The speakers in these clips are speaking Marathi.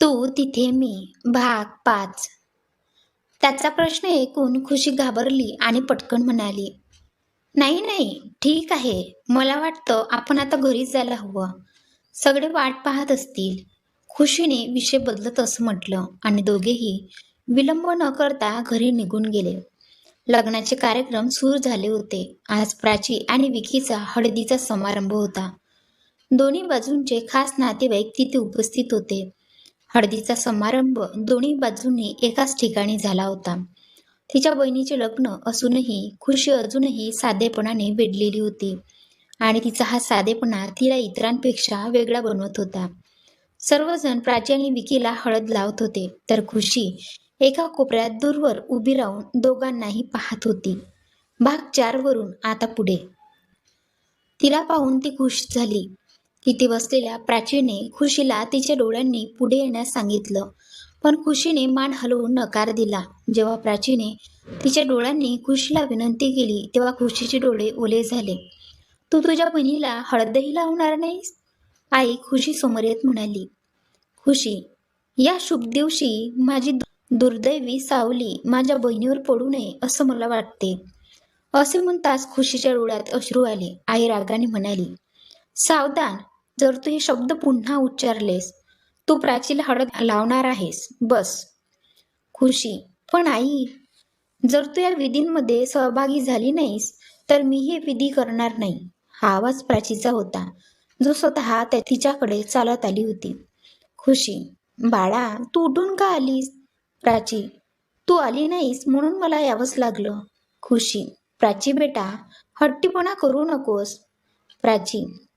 तू तिथे मी भाग पाच. त्याचा प्रश्न ऐकून खुशी घाबरली आणि पटकन म्हणाली नाही नाही ठीक आहे. मला वाटतं आपण आता घरीच जायला हवं. सगळे वाट पाहत असतील. खुशीने विषय बदलत असं म्हटलं आणि दोघेही विलंब न करता घरी निघून गेले. लग्नाचे कार्यक्रम सुरू झाले होते. आज प्राची आणि विकीचा हळदीचा समारंभ होता. दोन्ही बाजूंचे खास नातेवाईक तिथे उपस्थित होते. हळदीचा समारंभ दोन्ही बाजूंनी एकाच ठिकाणी झाला होता. तिच्या बहिणीचे लग्न असूनही खुशी अजूनही साधेपणाने वेढलेली होती आणि तिचा हा साधेपणा तिला इतरांपेक्षा वेगळा बनवत होता. सर्वजण प्राची आणि विकीला हळद लावत होते तर खुशी एका कोपऱ्यात दूरवर उभी राहून दोघांनाही पाहत होती. भाग चारवरून आता पुढे. तिला पाहून ती खुश झाली. तिथे बसलेल्या प्राचीने खुशीला तिच्या डोळ्यांनी पुढे येण्यास सांगितलं. पण खुशीने मान हलवून नकार दिला. जेव्हा प्राचीने तिच्या डोळ्यांनी खुशीला विनंती केली तेव्हा खुशीचे डोळे ओले झाले. तू तुझ्या बहिणीला हळदही लावणार नाहीस? आई खुशी समोर येत म्हणाली. खुशी या शुभ दिवशी माझी दुर्दैवी सावली माझ्या बहिणीवर पडू नये असं मला वाटते. असे म्हणताच खुशीच्या डोळ्यात अश्रू आले. आई रागाने म्हणाली सावधान जर तू हे शब्द पुन्हा उच्चारलेस तू प्राचीला हळद लावणार आहेस बस. खुशी पण आई जर तू या विधींमध्ये सहभागी झाली नाहीस तर मी हे विधी करणार नाही. हा आवाज प्राचीचा होता जो स्वतः त्या तिच्याकडे चालत आली होती. खुशी बाळा तू उठून का आलीस? प्राची तू आली नाहीस म्हणून मला यावंच लागलं. खुशी प्राची बेटा हट्टीपणा करू नकोस. प्राची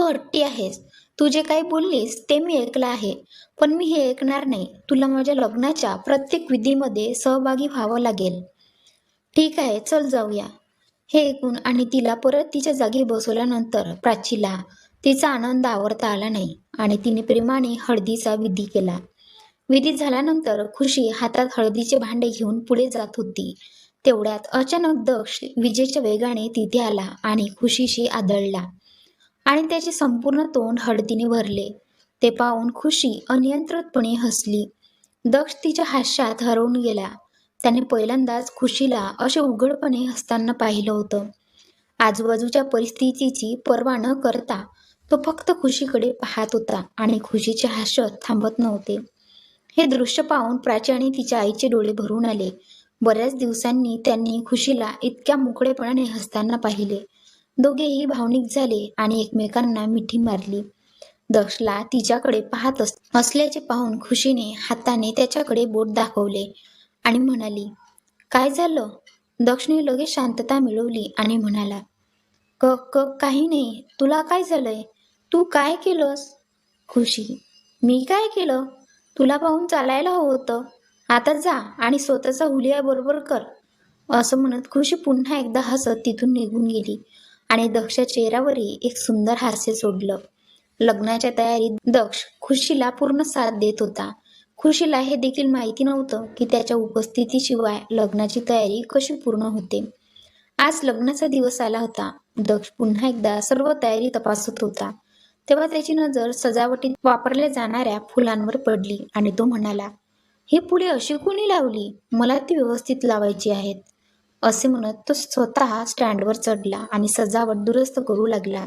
तू हट्टी आहेस. तू जे काही बोललीस ते मी ऐकलं आहे. पण मी हे ऐकणार नाही. तुला माझ्या लग्नाच्या प्रत्येक विधीमध्ये सहभागी व्हावं लागेल. ठीक आहे चल जाऊया. हे ऐकून आणि तिला परत तिच्या जागी बसवल्यानंतर प्राचीला तिचा आनंद आवरता आला नाही आणि तिने प्रेमाने हळदीचा विधी केला. विधी झाल्यानंतर खुशी हातात हळदीचे भांडे घेऊन पुढे जात होती. तेवढ्यात अचानक दक्ष विजेच्या वेगाने तिथे आला आणि खुशीशी आदळला. आणि त्याचे संपूर्ण तोंड हळदीने भरले. ते पाहून खुशी अनियंत्रितपणे हसली. दक्ष तिच्या हास्यात हरवून गेला. त्याने पहिल्यांदाच खुशीला असे उघडपणे हसताना पाहिलं होतं. आजूबाजूच्या परिस्थितीची पर्वा न करता तो फक्त खुशीकडे पाहत होता आणि खुशीचे हास्य थांबत नव्हते. हे दृश्य पाहून प्राची आणि तिच्या आईचे डोळे भरून आले. बऱ्याच दिवसांनी त्यांनी खुशीला इतक्या मोकळेपणाने हसताना पाहिले. दोघेही भावनिक झाले आणि एकमेकांना मिठी मारली. दक्षला तिच्याकडे पाहत असल्याचे पाहून खुशीने हाताने त्याच्याकडे बोट दाखवले आणि म्हणाली काय झालं? दक्षने लगेच शांतता मिळवली आणि म्हणाला क क काही नाही. तुला काय झालंय? तू काय केलंस? खुशी. मी काय केलं? तुला पाहून चालायला हवं होतं. आता जा आणि स्वतःचा हुलिया बरोबर कर. असं म्हणत खुशी पुन्हा एकदा हसत तिथून निघून गेली. आणि दक्षच्या चेहऱ्यावरही एक सुंदर हास्य सोडलं. लग्नाच्या तयारीत दक्ष खुशीला पूर्ण साथ देत होता. खुशीला हे देखील माहिती नव्हतं की त्याच्या उपस्थितीशिवाय लग्नाची तयारी कशी पूर्ण होते. आज लग्नाचा दिवस आला होता. दक्ष पुन्हा एकदा सर्व तयारी तपासत होता. तेव्हा त्याची नजर सजावटीत वापरल्या जाणाऱ्या फुलांवर पडली आणि तो म्हणाला ही फुले अशी कोणी लावली? मला ती व्यवस्थित लावायची आहेत. असे म्हणत तो स्वतः स्टँडवर चढला आणि सजावट दुरुस्त करू लागला.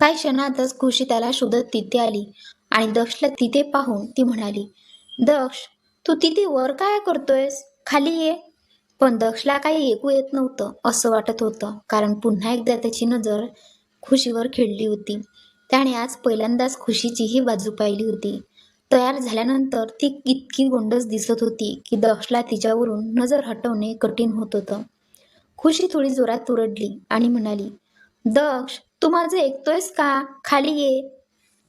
काही क्षणातच खुशी त्याला शोधत तिथे आली आणि दक्षला तिथे पाहून ती म्हणाली दक्ष तू तिथे वर काय करतोयस? खाली ये. पण दक्षला काही ऐकू येत नव्हतं असं वाटत होतं कारण पुन्हा एकदा त्याची नजर खुशीवर खेळली होती. त्याने आज पहिल्यांदाच खुशीची ही बाजू पाहिली होती. तयार झाल्यानंतर ती इतकी गोंडस दिसत होती की दक्षला तिच्यावरून नजर हटवणे कठीण होत होतं. खुशी थोडी जोरात तुरडली आणि म्हणाली दक्ष तू माझं ऐकतोयस का? खाली ये.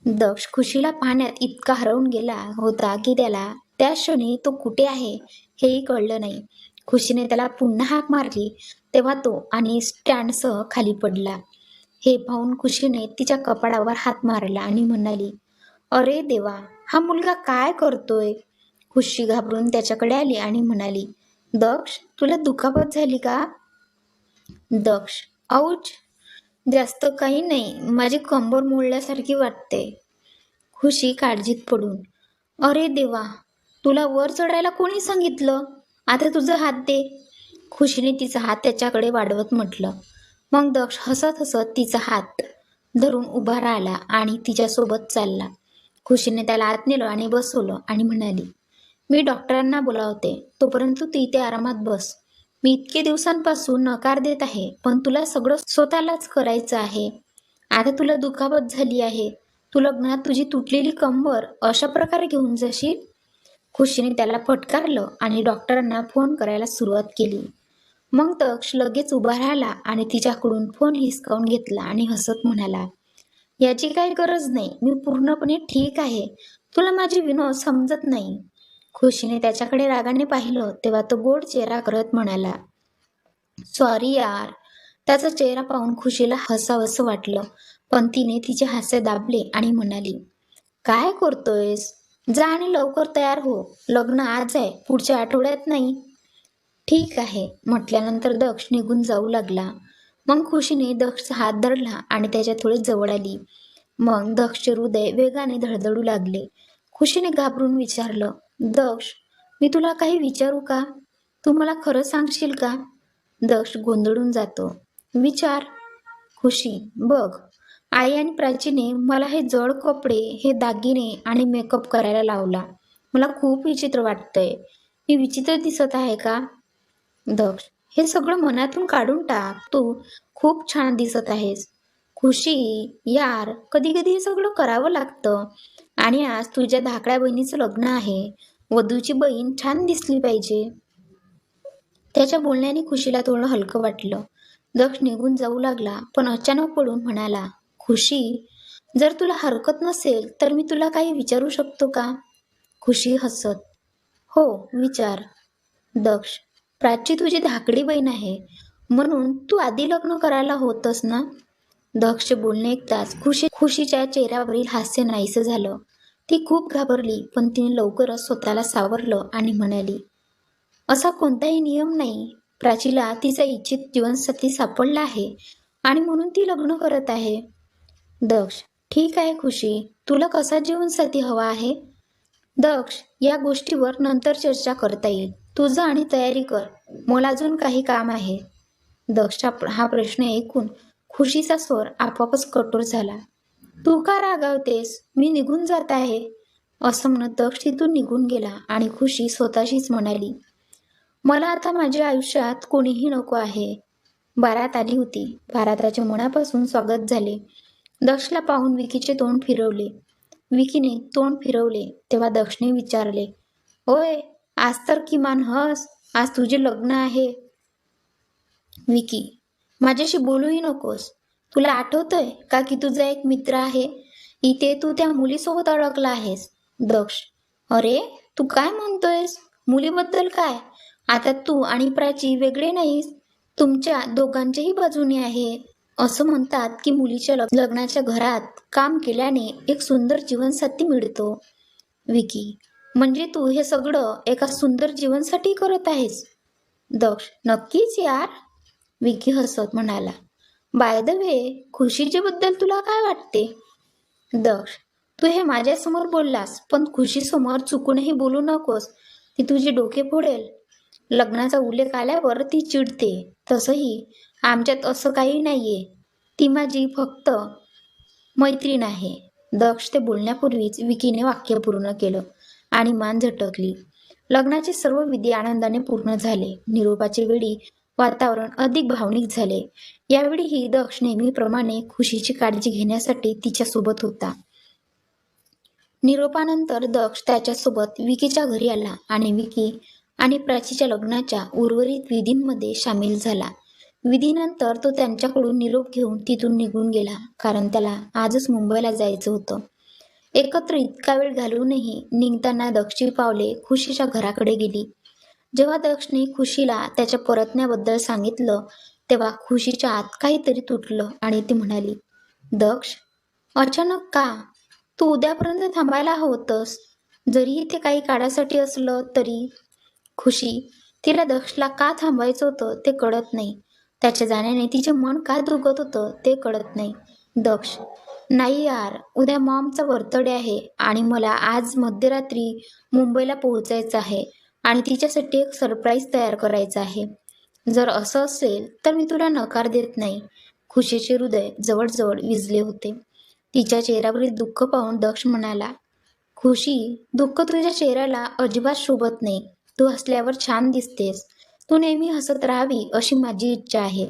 दक्ष खुशीला पाहण्यात इतका हरवून गेला होता की त्याला त्या क्षणी तो कुठे आहे? हेही कळलं नाही. खुशीने त्याला पुन्हा हाक मारली तेव्हा तो आणि स्टँडसह खाली पडला. हे पाहून खुशीने तिच्या कपाळावर हात मारला आणि म्हणाली अरे देवा हा मुलगा काय करतोय? खुशी घाबरून त्याच्याकडे आली आणि म्हणाली दक्ष तुला दुखापत झाली का? दक्ष औच जास्त काही नाही. माझी कंबर मोडल्यासारखी वाटते. खुशी काळजीत पडून अरे देवा तुला वर चढायला कोणी सांगितलं? आता तुझा हात दे. खुशीने तिचा हात त्याच्याकडे वाढवत म्हटलं. मग दक्ष हसत हसत तिचा हात धरून उभा राहिला आणि तिच्यासोबत चालला. खुशीने त्याला आत नेलं आणि बसवलं आणि म्हणाली मी डॉक्टरांना बोलावते तोपर्यंत तू इथे आरामात बस. मी इतके दिवसांपासून नकार देत आहे पण तुला सगळं स्वतःलाच करायचं आहे. आता तुला दुखापत झाली आहे. तू लग्नात तुझी तुटलेली कंबर अशा प्रकारे घेऊन जाशील? खुशीने त्याला फटकारलं आणि डॉक्टरांना फोन करायला सुरुवात केली. मग तक्ष लगेच उभा राहिला आणि तिच्याकडून फोन हिसकावून घेतला आणि हसत म्हणाला याची काही गरज नाही. मी पूर्णपणे ठीक आहे. तुला माझी विनोद समजत नाही. खुशीने त्याच्याकडे रागाने पाहिलं तेव्हा तो गोड चेहरा करत म्हणाला सॉरी यार. त्याचा चेहरा पाहून खुशीला हसावंसं वाटलं पण तिने तिचे हास्य दाबले आणि म्हणाली काय करतोयस? जा आणि लवकर तयार हो. लग्न आज आहे पुढच्या आठवड्यात नाही. ठीक आहे म्हटल्यानंतर दक्ष निघून जाऊ लागला. मग खुशीने दक्ष हात धरला आणि त्याच्या थोडे जवळ आली. मग दक्षचे हृदय वेगाने धडधडू लागले. खुशीने घाबरून विचारलं दक्ष मी तुला काही विचारू का? तू मला खरं सांगशील का? दक्ष गोंधळून जातो. विचार. खुशी बघ आई आणि प्राचीने मला हे जड कपडे हे दागिने आणि मेकअप करायला लावला. मला खूप विचित्र वाटतंय. मी विचित्र दिसत आहे का? दक्ष हे सगळं मनातून काढून टाक. तू खूप छान दिसत आहेस. खुशी यार कधी कधी हे सगळं करावं लागतं. आणि आज तुझ्या धाकड्या बहिणीचं लग्न आहे. वधूची बहीण छान दिसली पाहिजे. त्याच्या बोलण्याने खुशीला थोडं हलकं वाटलं. दक्ष निघून जाऊ लागला पण अचानक पडून म्हणाला खुशी जर तुला हरकत नसेल तर मी तुला काही विचारू शकतो का? खुशी हसत हो विचार. दक्ष प्राची तुझी धाकडी बहीण आहे. म्हणून तू आधी लग्न करायला होतस ना? दक्ष बोलणे ऐकताच खुशी खुशीच्या चेहऱ्यावरील हास्य नाहीसं झालं. ती खूप घाबरली पण तिने लवकरच स्वतःला सावरलं आणि म्हणाली असा कोणताही नियम नाही. प्राचीला तिचा इच्छित जीवनसाथी सापडला आहे आणि म्हणून ती लग्न करत आहे. दक्ष ठीक आहे खुशी. तुला कसा जीवनसाथी हवा आहे? दक्ष या गोष्टीवर नंतर चर्चा करता येईल. तुझं आणि तयारी कर. मला अजून काही काम आहे. दक्षचा हा प्रश्न ऐकून खुशीचा स्वर आपोआपच कठोर झाला. तू का रागावतेस? मी निघून जात आहे. असं म्हणत दक्ष तिथून निघून गेला आणि खुशी स्वतःशीच म्हणाली मला आता माझ्या आयुष्यात कोणीही नको आहे. बारात आली होती. बाराताच्या मनापासून स्वागत झाले. दक्षला पाहून विकीचे तोंड फिरवले. विकीने तोंड फिरवले तेव्हा दक्षने विचारले होय आज तर किमान हस आज तुझे लग्न आहे. विकी माझ्याशी बोलूही नकोस. तुला आठवतंय का की तुझा एक मित्र आहे? इथे तू त्या मुलीसोबत अडकला आहेस. दक्ष अरे तू काय म्हणतोयस? मुलीबद्दल काय? आता तू आणि प्राची वेगळे नाहीस. तुमच्या दोघांच्याही बाजूने आहे असं म्हणतात की मुलीच्या लग्नाच्या घरात काम केल्याने एक सुंदर जीवनसाथी मिळतो. विकी म्हणजे तू हे सगळं एका सुंदर जीवनसाठी करत आहेस? दक्ष नक्कीच यार. विकी हसत म्हणाला. बाय द वे खुशीजीबद्दल तुला काय वाटते? दक्ष तू हे माझ्यासमोर बोललास पण खुशीसमोर चुकूनही बोलू नकोस. ती तुझी डोके फोडेल. लग्नाचा उल्लेख आल्यावर ती चिडते. तसंही आमच्यात असं काही नाही आहे ती माझी फक्त मैत्रीण आहे. दक्ष ते बोलण्यापूर्वीच विकीने वाक्य पूर्ण केलं आणि मान झटकली. लग्नाचे सर्व विधी आनंदाने पूर्ण झाले. निरोपाचे वेळी वातावरण अधिक भावनिक झाले. यावेळी ही दक्ष नेहमीप्रमाणे खुशीची काळजी घेण्यासाठी तिच्यासोबत होता. निरोपानंतर दक्ष त्याच्यासोबत विकीच्या घरी आला आणि विकी आणि प्राचीच्या लग्नाच्या उर्वरित विधींमध्ये सामील झाला. विधीनंतर तो त्यांच्याकडून निरोप घेऊन तिथून निघून गेला कारण त्याला आजच मुंबईला जायचं होतं. एकत्र इतका वेळ घालवूनही निघताना दक्षी पावले खुशीच्या घराकडे गेली. जेव्हा दक्षने खुशीला त्याच्या परतण्याबद्दल सांगितलं तेव्हा खुशीच्या आत काहीतरी तुटलं आणि ती म्हणाली दक्ष अचानक का? तू उद्यापर्यंत थांबायला होतंस. जरी इथे काही काळासाठी असलं तरी. खुशी तिला दक्षला का थांबायचं होतं ते कळत नाही. त्याच्या जाण्याने तिचे मन काय दुखत होतं ते कळत नाही. दक्ष नाही यार उद्या मॉमचा बर्थडे आहे आणि मला आज मध्यरात्री मुंबईला पोहोचायचं आहे आणि तिच्यासाठी एक सरप्राईज तयार करायचं आहे. जर असं असेल तर मी तुला नकार देत नाही. खुशीचे हृदय जवळजवळ विजले होते. तिच्या चेहऱ्यावरील दुःख पाहून दक्ष म्हणाला खुशी दुःख तुझ्या चेहऱ्याला अजिबात शोभत नाही. तू असल्यावर छान दिसतेस. तू नेहमी हसत राहावी अशी माझी इच्छा आहे.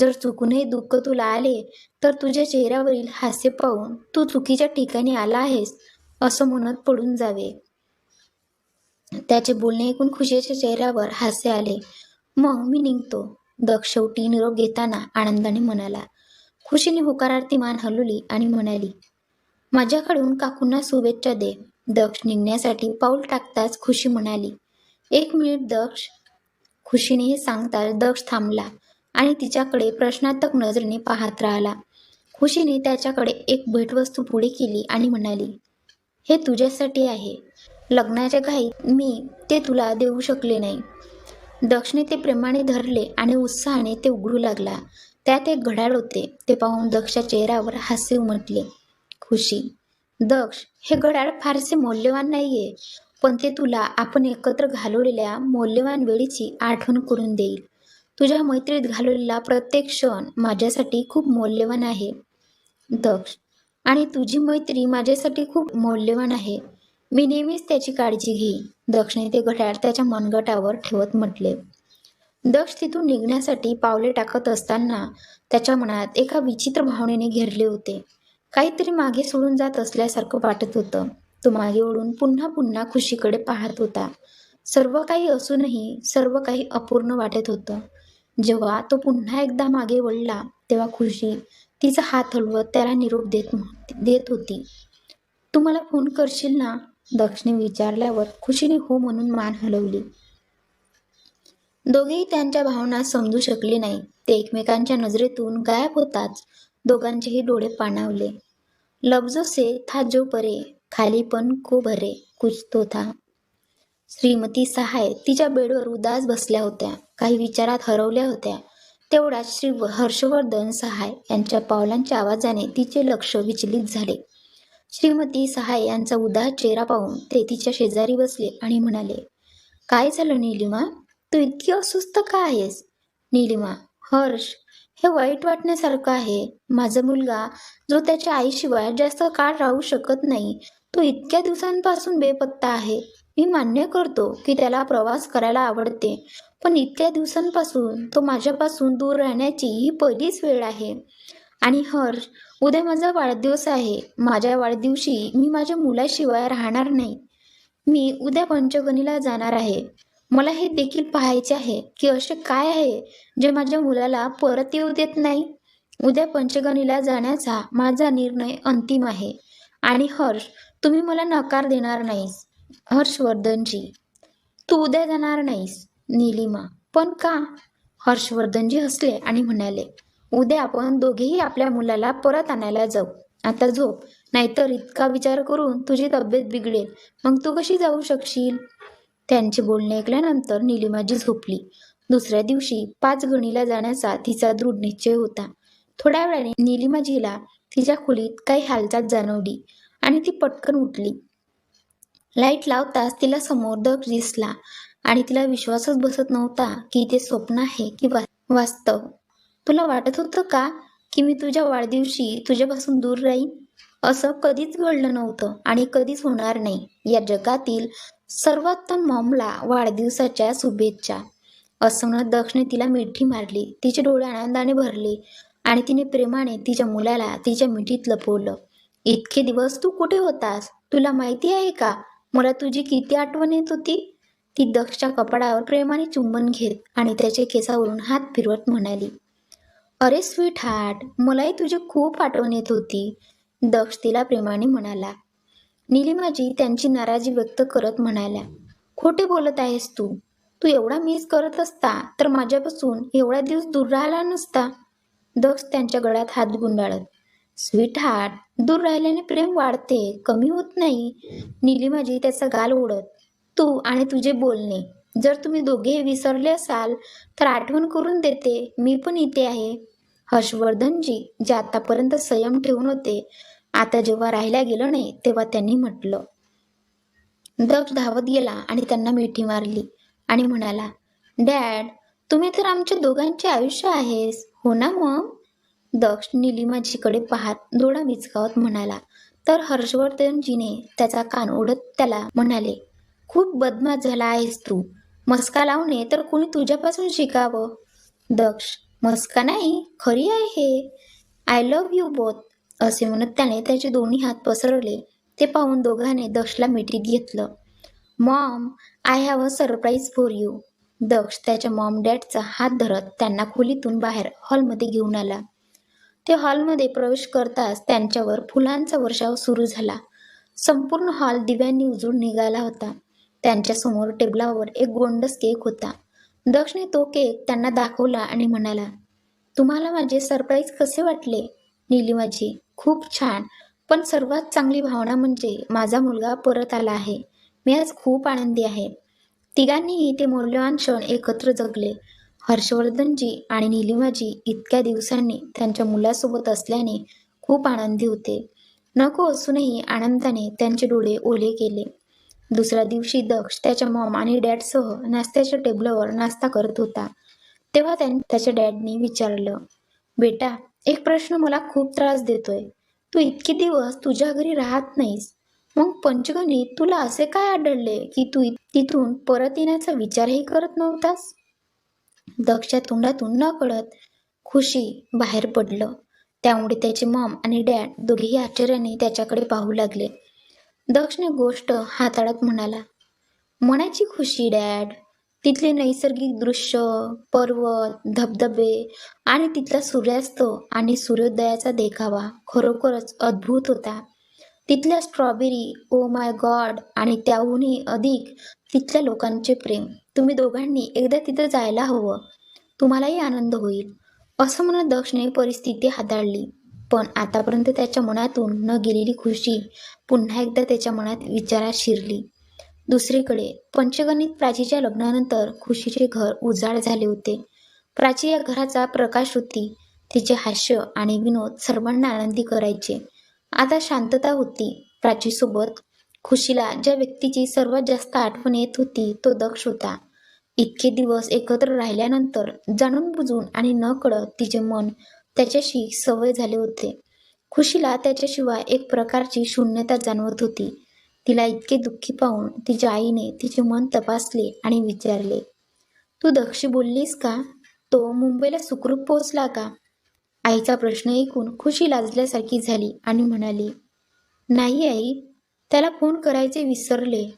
जर चुकूनही दुःख तुला आले तर तुझ्या चेहऱ्यावरील हास्य पाहून तू चुकीच्या ठिकाणी आला आहेस असं म्हणत पडून जावे. त्याचे बोलणे ऐकून खुशीच्या चेहऱ्यावर हास्य आले. मग मी निघतो. दक्ष शेवटी निरोप घेताना आनंदाने म्हणाला. खुशीने होकारार्थी मान हलवली आणि म्हणाली माझ्याकडून काकूंना शुभेच्छा दे. दक्ष निघण्यासाठी पाऊल टाकताच खुशी म्हणाली. एक मिनिट दक्ष खुशीने हे सांगताच दक्ष थांबला आणि तिच्याकडे प्रश्नार्थक नजरेने पाहत राहिला. खुशीने त्याच्याकडे एक भेटवस्तू पुढे केली आणि म्हणाली हे तुझ्यासाठी आहे. लग्नाच्या घाईत मी ते तुला देऊ शकले नाही. दक्षने ते प्रेमाने धरले आणि उत्साहाने ते उघडू लागला. त्यात एक घड्याळ होते ते पाहून दक्षच्या चेहऱ्यावर हास्य उमटले. खुशी दक्ष हे घड्याळ फारसे मौल्यवान नाहीये. पण ते तुला आपण एकत्र घालवलेल्या मौल्यवान वेळीची आठवण करून देईल. तुझ्या मैत्रीत घालवलेला प्रत्येक क्षण माझ्यासाठी खूप मौल्यवान आहे. दक्ष आणि तुझी मैत्री माझ्यासाठी खूप मौल्यवान आहे. मी नेहमीच त्याची काळजी घेईन दक्षने ते घड्याळ त्याच्या मनगटावर ठेवत म्हटले. दक्ष तिथून निघण्यासाठी पावले टाकत असताना त्याच्या मनात एका विचित्र भावनेने घेरले होते. काहीतरी मागे सोडून जात असल्यासारखं वाटत होतं. तो मागे ओढून पुन्हा पुन्हा खुशीकडे पाहत होता. सर्व काही असूनही सर्व काही अपूर्ण वाटत होतं. जेव्हा तो पुन्हा एकदा मागे वळला तेव्हा खुशी तिचा हात हलवत त्याला निरोप देत देत होती. तू मला फोन करशील ना? दक्षिणे विचारल्यावर खुशीने हो म्हणून मान हलवली. दोघेही त्यांच्या भावना समजू शकले नाही. ते एकमेकांच्या नजरेतून गायब होताच. दोघांचेही डोळे पाणावले. लफ्जो से था जो परे खाली पण खूप भरे कुछ तो था श्रीमती सहाय तिच्या बेडवर उदास बसल्या होत्या. काही विचारात हरवल्या होत्या. तेवढ्यात श्री हर्षवर्धन सहाय यांच्या पावलांच्या आवाजाने तिचे लक्ष विचलित झाले. श्रीमती सहाय यांचा उदास चेहरा पाहून ते तिच्या शेजारी बसले आणि म्हणाले काय झालं नीलिमा? तू इतकी अस्वस्थ का आहेस? नीलिमा हर्ष हे वाईट वाटण्यासारखं आहे. माझा मुलगा जो त्याच्या आईशिवाय जास्त काळ राहू शकत नाही तो इतक्या दिवसांपासून बेपत्ता आहे. मी मान्य करतो की त्याला प्रवास करायला आवडते पण इतक्या दिवसांपासून तो माझ्यापासून दूर राहण्याची ही पहिलीच वेळ आहे. आणि हर्ष उद्या माझा वाढदिवस आहे. माझ्या वाढदिवशी मी माझ्या मुलाशिवाय राहणार नाही. मी उद्या पंचगणीला जाणार आहे. मला हे देखील पाहायचे आहे की असे काय आहे जे माझ्या मुलाला परत येऊ देत नाही? उद्या पंचगणीला जाण्याचा माझा निर्णय अंतिम आहे. आणि हर्ष तुम्ही मला नकार देणार नाहीस हर्षवर्धनजी. तू उद्या जाणार नाहीस निलिमा. पण का? हर्षवर्धनजी हसले आणि म्हणाले उद्या आपण दोघेही आपल्या मुलाला परत आणायला जाऊ. आता झोप. नाहीतर इतका विचार करून तुझी तब्येत बिघडेल. मग तू कशी जाऊ शकशील? त्यांचे बोलणे ऐकल्यानंतर निलिमाजी झोपली. दुसऱ्या दिवशी पाच गणीला जाण्याचा तिचा दृढ निश्चय होता. थोड्या वेळाने निलिमाजीला तिच्या खोलीत काही हालचाल जाणवली. आणि ती पटकन उठली. लाइट लावताच तिला समोर दक्ष दिसला आणि तिला विश्वासच बसत नव्हता की ते स्वप्न आहे की वास्तव. तुला वाटत होतं का की मी तुझ्या वाढदिवशी तुझ्यापासून दूर राहीन? असं कधीच घडलं नव्हतं आणि कधीच होणार नाही. या जगातील सर्वोत्तम मॉमला वाढदिवसाच्या शुभेच्छा. असं म्हणत दक्षने तिला मिठी मारली तिचे डोळे आनंदाने भरले आणि तिने प्रेमाने तिच्या मुलाला तिच्या मिठीत लपवलं. इतके दिवस तू कुठे होतास? तुला माहिती आहे का? मला तुझी किती आठवण येत होती? ती दक्षच्या कपडावर प्रेमाने चुंबन घेत आणि त्याच्या केसावरून हात फिरवत म्हणाली अरे स्वीट हार्ट मलाही तुझी खूप आठवण येत होती. दक्ष तिला प्रेमाने म्हणाला. निलिमाजी त्यांची नाराजी व्यक्त करत म्हणाल्या खोटे बोलत आहेस तू. तू एवढा मिस करत असता तर माझ्यापासून एवढा दिवस दूर राहिला नसता. दक्ष त्यांच्या गळ्यात हात गुंडाळत स्वीट हार्ट दूर राहिल्याने प्रेम वाढते कमी होत नाही. निलिमाजी त्याचा गाल ओढत तू आणि तुझे बोलणे. जर तुम्ही दोघे विसरले असाल तर आठवण करून देते. मी पण इथे आहे. हर्षवर्धनजी जे आतापर्यंत संयम ठेवून होते आता जेव्हा राहायला गेलं नाही तेव्हा त्यांनी म्हटलं. दक्ष धावत गेला आणि त्यांना मिठी मारली आणि म्हणाला डॅड तुम्ही तर आमच्या दोघांचे आयुष्य आहेस. हो ना मग? दक्ष निलिमाजीकडे पाहत डोळा विचकावत म्हणाला तर हर्षवर्धनजीने त्याचा कान ओढत त्याला म्हणाले खूप बदमाश झाला आहेस तू. मस्का लावणे तर कुणी तुझ्यापासून शिकावं? दक्ष मस्का नाही खरी आहे हे. आय लव्ह यू बोथ असे म्हणत त्याने त्याचे दोन्ही हात पसरवले. ते पाहून दोघांनी दक्षला मिठीत घेतलं. Mom I have a surprise for you Daksh त्याच्या मॉम डॅडचा हात धरत त्यांना खोलीतून बाहेर हॉलमध्ये घेऊन आला. ते हॉलमध्ये प्रवेश करताच त्यांच्यावर फुलांचा वर्षाव सुरू झाला. संपूर्ण हॉल दिव्यांनी उजळून निघाला होता. त्यांच्यासमोर टेबलावर एक गोंडस केक होता. दक्षने तो केक त्यांना दाखवला आणि म्हणाला तुम्हाला माझे सरप्राईज कसे वाटले? निलिमाजी खूप छान. पण सर्वात चांगली भावना म्हणजे माझा मुलगा परत आला आहे. मी आज खूप आनंदी आहे. तिघांनीही ते मौल्यवान क्षण एकत्र जगले. हर्षवर्धनजी आणि निलिमाजी इतक्या दिवसांनी त्यांच्या मुलासोबत असल्याने खूप आनंदी होते. नको असूनही आनंदाने त्यांचे डोळे ओले केले. दुसऱ्या दिवशी दक्ष त्याच्या मॉम आणि डॅडसह नाश्त्याच्या टेबलावर नाश्ता करत होता. तेव्हा त्याने त्याच्या डॅडनी विचारलं बेटा एक प्रश्न मला खूप त्रास देतोय. तू इतके दिवस तुझ्या घरी राहत नाहीस. मग पंचगणीत तुला असे काय आढळले की तू तिथून परत येण्याचा विचारही करत नव्हतास? दक्षच्या तोंडातून न कळत खुशी बाहेर पडलं. त्यामुळे त्याचे मॉम आणि डॅड दोघेही आश्चर्याने त्याच्याकडे पाहू लागले. दक्षने गोष्ट हाताळत म्हणाला मनाची खुशी डॅड. तिथले नैसर्गिक दृश्य पर्वत धबधबे आणि तिथला सूर्यास्त आणि सूर्योदयाचा देखावा खरोखरच अद्भुत होता. तिथल्या स्ट्रॉबेरी ओ माय गॉड आणि त्याहूनही अधिक तिथल्या लोकांचे प्रेम. तुम्ही दोघांनी एकदा तिथं जायला हवं. तुम्हालाही आनंद होईल. असं म्हणत दक्षने परिस्थिती हाताळली. पण आतापर्यंत त्याच्या मनातून न गेलेली खुशी पुन्हा एकदा त्याच्या मनात विचारात शिरली. दुसरीकडे पंचगणित प्राचीच्या लग्नानंतर खुशीचे घर उजाड झाले होते. प्राची या घराचा प्रकाश होती. तिचे हास्य आणि विनोद सर्वांना आनंदी करायचे. आता शांतता होती. प्राचीसोबत खुशीला ज्या व्यक्तीची सर्वात जास्त आठवण येत होती तो दक्ष होता. इतके दिवस एकत्र राहिल्यानंतर जाणून बुजून आणि न कळत तिचे मन त्याच्याशी सवय झाले होते. खुशीला त्याच्याशिवाय एक प्रकारची शून्यता जाणवत होती. तिला इतके दुःखी पाहून तिच्या आईने तिचे मन तपासले आणि विचारले तू दक्षी बोललीस का? तो मुंबईला सुखरूप पोहोचला का? आईचा प्रश्न ऐकून खुशी लाजल्यासारखी झाली आणि म्हणाली नाही आई त्याला फोन करायचे विसरले.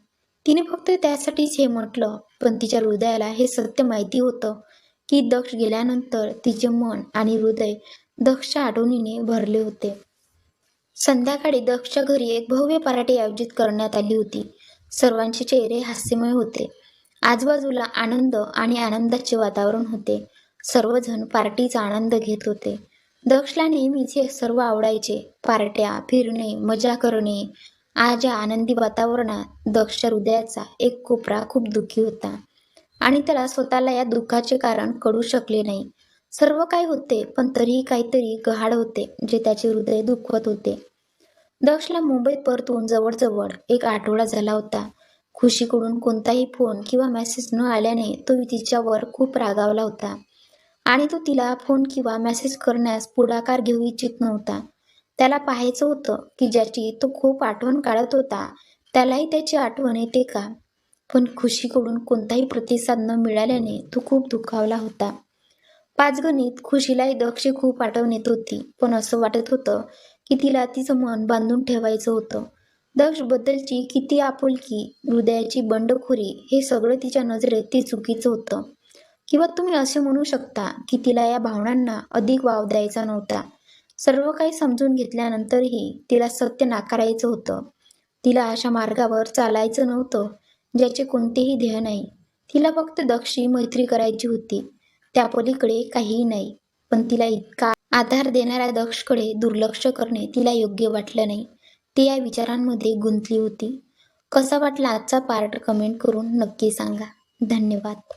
तिने फक्त त्यासाठीच हे म्हटलं. पण तिच्या हृदयाला हे सत्य माहिती होतं की दक्ष गेल्यानंतर तिचे मन आणि हृदय दक्षच्या आठवणीने भरले होते. संध्याकाळी दक्षच्या घरी एक भव्य पराठी आयोजित करण्यात आली होती. सर्वांचे चेहरे हास्यमय होते. आजूबाजूला आनंद आणि आनंदाचे वातावरण होते. सर्वजण पार्टीचा आनंद घेत होते. दक्षला नेहमीच हे सर्व आवडायचे. पार्ट्या फिरणे मजा करणे आज या आनंदी वातावरणात दक्ष हृदयाचा एक कोपरा खूप दुःखी होता. आणि त्याला स्वतःला या दुःखाचे कारण कळू शकले नाही. सर्व काय होते पण तरीही काहीतरी गहाड होते जे त्याचे हृदय दुखवत होते. दक्षला मुंबईत परतून जवळजवळ एक आठवडा झाला होता. खुशीकडून कोणताही फोन किंवा मेसेज न आल्याने तो तिच्यावर खूप रागावला होता. आणि तो तिला फोन किंवा मेसेज करण्यास पुढाकार घेऊ इच्छित नव्हता. त्याला पाहायचं होतं की ज्याची तो खूप आठवण काढत होता त्यालाही त्याची आठवण येते का? पण खुशीकडून कोणताही प्रतिसाद न मिळाल्याने तो खूप दुखावला होता. पाचगणित खुशीलाही दक्ष खूप आठवण येत होती पण असं वाटत होतं की तिला तिचं मन बांधून ठेवायचं होतं. दक्षबद्दलची किती आपुलकी हृदयाची बंडखोरी हे सगळं तिच्या नजरेत ते चुकीचं होतं. किंवा तुम्ही असे म्हणू शकता की तिला या भावनांना अधिक वाव द्यायचा नव्हता. सर्व काही समजून घेतल्यानंतरही तिला सत्य नाकारायचं होतं. तिला अशा मार्गावर चालायचं नव्हतं ज्याचे कोणतेही ध्येय नाही. तिला फक्त दक्षी मैत्री करायची होती. त्या पलीकडे काहीही नाही पण तिला इतका आधार देणाऱ्या दक्षकडे दुर्लक्ष करणे तिला योग्य वाटलं नाही. ती या विचारांमध्ये गुंतली होती. कसा वाटला आजचा पार्ट कमेंट करून नक्की सांगा. धन्यवाद.